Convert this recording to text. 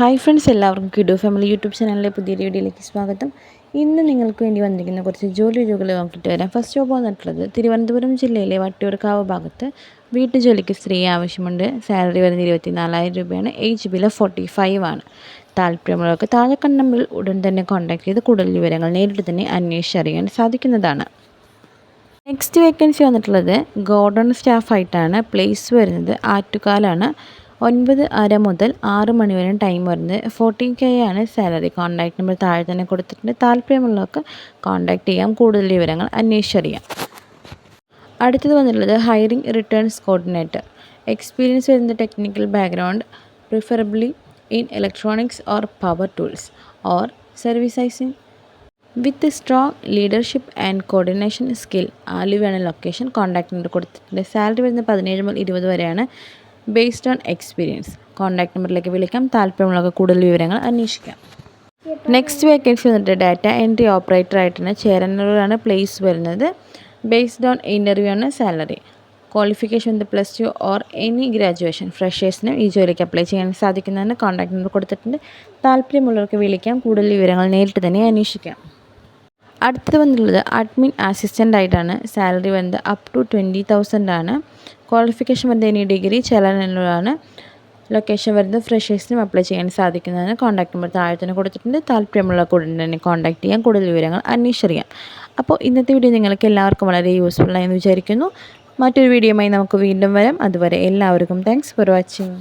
Hi friends എല്ലാവർക്കും കിഡോ family YouTube ചാനലിലെ പുതിയ വീഡിയോയിലേക്ക് സ്വാഗതം. ഇന്ന് നിങ്ങൾക്ക് വേണ്ടി വന്നിരിക്കുന്ന കുറച്ച് ജോലി ഒഴിവുകൾ നോക്കിയിട്ട് വരാം. ഫസ്റ്റ് ജോബ് വന്നിട്ടുള്ളത് തിരുവനന്തപുരം ജില്ലയിലെ വട്ടിയൂർക്കാവ് ഭാഗത്ത് വീട്ടുജോലിക്ക് സ്ത്രീ ആവശ്യമുണ്ട്. സാലറി വരുന്നത് ഇരുപത്തി നാലായിരം രൂപയാണ്. ഏജ് ബിൽ ഫോർട്ടി ഫൈവ് ആണ്. താല്പര്യമുള്ളവർക്ക് താഴെ കണ്ണമ്പിൽ ഉടൻ തന്നെ കോൺടാക്ട് ചെയ്ത് കൂടുതൽ വിവരങ്ങൾ നേരിട്ട് തന്നെ അന്വേഷിച്ചറിയാൻ സാധിക്കുന്നതാണ്. നെക്സ്റ്റ് വേക്കൻസി വന്നിട്ടുള്ളത് ഗോഡൺ സ്റ്റാഫായിട്ടാണ്. പ്ലേസ് വരുന്നത് ആറ്റുകാലാണ്. ഒൻപത് അര മുതൽ ആറ് മണി വരെ ടൈം വരുന്നത്. ഫോർട്ടീൻ കെ ആണ് സാലറി കോൺടാക്ട് നമ്പർ താഴെ തന്നെ കൊടുത്തിട്ടുണ്ട്. താല്പര്യമുള്ളവർക്ക് കോൺടാക്ട് ചെയ്യാം. കൂടുതൽ വിവരങ്ങൾ അന്വേഷിച്ചറിയാം. അടുത്തത് വന്നിട്ടുള്ളത് ഹയറിംഗ് റിട്ടേൺസ് കോർഡിനേറ്റർ എക്സ്പീരിയൻസ് വരുന്ന technical background preferably in electronics or power tools or servicing with strong leadership and coordination skill ആലുവയാണ് location contact number കൊടുത്തിട്ടുണ്ട്. സാലറി വരുന്നത് പതിനേഴ് മുതൽ ഇരുപത് വരെയാണ്. ബേസ്ഡ് ഓൺ എക്സ്പീരിയൻസ് കോൺടാക്ട് നമ്പറിലേക്ക് വിളിക്കാം. താല്പര്യമുള്ള കൂടുതൽ വിവരങ്ങൾ അന്വേഷിക്കാം. നെക്സ്റ്റ് വേക്കൻസി വന്നിട്ട് ഡാറ്റ എൻട്രി ഓപ്പറേറ്റർ ആയിട്ടാണ് ചേരാനുള്ളതാണ് പ്ലേസ് വരുന്നത്. ബേസ്ഡ് ഓൺ ഇന്റർവ്യൂ ആണ് salary qualification with plus two or any graduation ഫ്രഷേഴ്സിനും ഈ ജോലിക്ക് അപ്ലൈ ചെയ്യാൻ സാധിക്കുന്നതിന് കോൺടാക്ട് നമ്പർ കൊടുത്തിട്ടുണ്ട്. താല്പര്യമുള്ളവർക്ക് വിളിക്കാം. കൂടുതൽ വിവരങ്ങൾ നേരിട്ട് തന്നെ അന്വേഷിക്കാം. അടുത്തത് വന്നിട്ടുള്ളത് അഡ്മിൻ അസിസ്റ്റന്റ് ആയിട്ടാണ്. സാലറി വരുന്നത് അപ് ടു ട്വന്റി തൗസൻഡ് ആണ്. ക്വാളിഫിക്കേഷൻ വരുന്നത് ഇനി ഡിഗ്രി ചെലനുള്ളതാണ് ലൊക്കേഷൻ വരുന്നത് ഫ്രഷേഴ്സിനും അപ്ലൈ ചെയ്യാൻ സാധിക്കുന്നതാണ്. കോൺടാക്ട് നമ്പർ താഴെ തന്നെ കൊടുത്തിട്ടുണ്ട്. താല്പര്യമുള്ള കൂടെ തന്നെ കോൺടാക്ട് ചെയ്യാം. കൂടുതൽ വിവരങ്ങൾ അന്വേഷിച്ചറിയാം. അപ്പോൾ ഇന്നത്തെ വീഡിയോ നിങ്ങൾക്ക് എല്ലാവർക്കും വളരെ യൂസ്ഫുൾ ആയെന്ന് വിചാരിക്കുന്നു. മറ്റൊരു വീഡിയോയുമായി നമുക്ക് വീണ്ടും വരാം. അതുവരെ എല്ലാവർക്കും താങ്ക്സ് ഫോർ വാച്ചിങ്